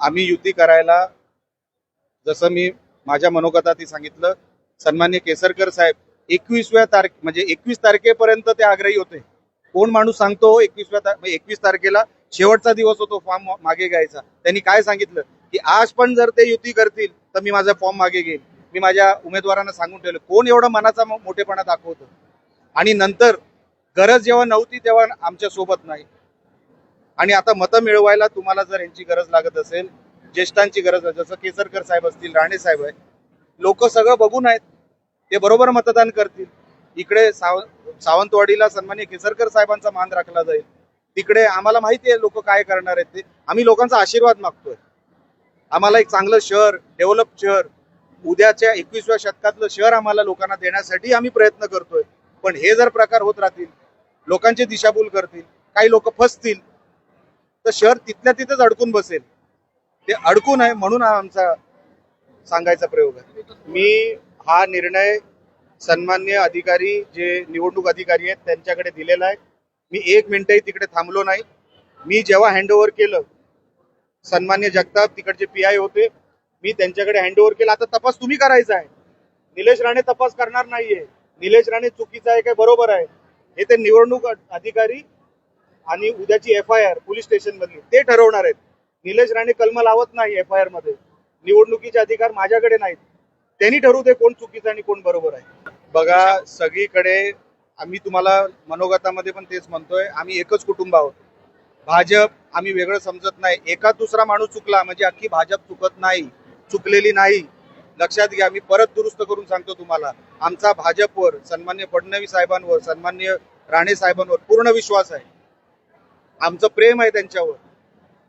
आम्ही युती करायला जसं मी माझ्या मनोगतातही सांगितलं सन्मान्य केसरकर साहेब एकवीसव्या तारखे म्हणजे एकवीस तारखेपर्यंत ते आग्रही होते. कोण माणूस सांगतो एकवीसव्या तार म्हणजे एकवीस तारखेला शेवटचा दिवस होतो फॉर्म मागे घ्यायचा. त्यांनी काय सांगितलं? की आज पण जर ते युती करतील तर मी माझा फॉर्म मागे घेईन. मी माझ्या उमेदवारांना सांगून ठेवलं. कोण एवढं मनाचा मोठेपणा दाखवतं? आणि नंतर गरज जेव्हा नव्हती तेव्हा आमच्यासोबत नाही. आणि आता मतं मिळवायला तुम्हाला जर यांची गरज लागत असेल ज्येष्ठांची गरज जसं केसरकर साहेब असतील राणे साहेब आहे लोक सगळं बघून आहेत ते बरोबर मतदान करतील. इकडे साव सावंतवाडीला सन्मान्य केसरकर साहेबांचा मान राखला जाईल. तिकडे आम्हाला माहिती आहे लोक काय करणार आहेत ते. आम्ही लोकांचा आशीर्वाद मागतोय. आम्हाला एक चांगलं शहर डेव्हलप शहर उद्याच्या एकवीसव्या शतकातलं शहर आम्हाला लोकांना देण्यासाठी आम्ही प्रयत्न करतोय. पण हे जर प्रकार होत राहतील लोकांची दिशाभूल करतील काही लोक फसतील तर शहर तिथल्या तिथेच अडकून बसेल. ते अडकून आहे म्हणून हा आमचा सांगायचा प्रयोग आहे. मी हा निर्णय सन्मान्य अधिकारी जे निवडणूक अधिकारी आहेत त्यांच्याकडे दिलेला आहे. मी एक मिनिटही तिकडे थांबलो नाही. मी जेव्हा हँडओव्हर केलं सन्मान्य जगताप तिकडचे पी आय होते. मी त्यांच्याकडे हँडओव्हर केलं. आता तपास तुम्ही करायचा आहे. निलेश राणे तपास करणार नाहीये. निलेश राणे चुकीचा आहे काय? बरोबर आहे. हे ते निवडणूक अधिकारी आणि उद्याची F I R police station मधली ते ठरवणार आहेत. निलेश राणे कलम लावत नाही एफ आय आरमध्ये. निवडणुकीचे अधिकार माझ्याकडे नाहीत. त्यांनी ठरवू दे कोण चुकीचं आणि कोण बरोबर आहे. बघा सगळीकडे आम्ही तुम्हाला मनोगतामध्ये पण तेच म्हणतोय आम्ही एकच कुटुंब आहोत. भाजप आम्ही वेगळं समजत नाही. एका दुसरा माणूस चुकला म्हणजे अख्खी भाजप चुकत नाही चुकलेली नाही. लक्षात घ्या मी परत दुरुस्त करून सांगतो तुम्हाला. आमचा भाजपवर सन्मान्य फडणवीस साहेबांवर सन्मान्य राणे साहेबांवर पूर्ण विश्वास आहे. आमचं प्रेम आहे त्यांच्यावर.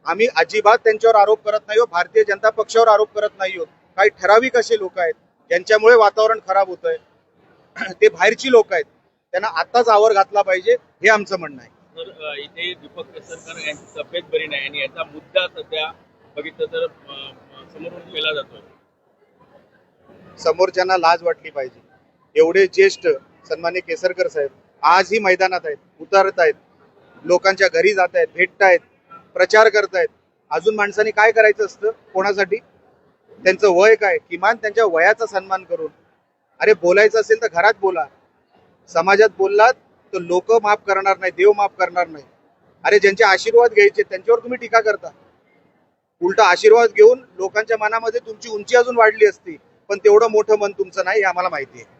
आम्ही अजिबात त्यांच्यावर आरोप करत नाही आहोत भारतीय जनता पक्षावर आरोप करत नाही आहोत काही ठराविक असे लोक आहेत ज्यांच्यामुळे वातावरण खराब होत आहे ते बाहेरची लोक आहेत. त्यांना आत्ताच आवर घातला पाहिजे हे आमचं म्हणणं आहे. तर इथे दीपक केसरकर यांची तब्येत बरी नाही आणि याचा मुद्दा सध्या बघितलं तर समोरून केला जातोय समोरच्यांना लाज वाटली पाहिजे. एवढे ज्येष्ठ सन्मान्य केसरकर साहेब आजही मैदानात आहेत उतरत आहेत. लोकांच्या घरी जात आहेत भेटतायत प्रचार करतायत. अजून माणसांनी काय करायचं असतं? कोणासाठी? त्यांचं वय काय? किमान त्यांच्या वयाचा सन्मान करून. अरे बोलायचं असेल तर घरात बोला. समाजात बोललात तर लोक माफ करणार नाही देव माफ करणार नाही अरे ज्यांचे आशीर्वाद घ्यायचे त्यांच्यावर तुम्ही टीका करता. उलटा आशीर्वाद घेऊन लोकांच्या मनामध्ये तुमची उंची अजून वाढली असती पण तेवढं मोठं मन तुमचं नाही हे आम्हाला माहिती आहे.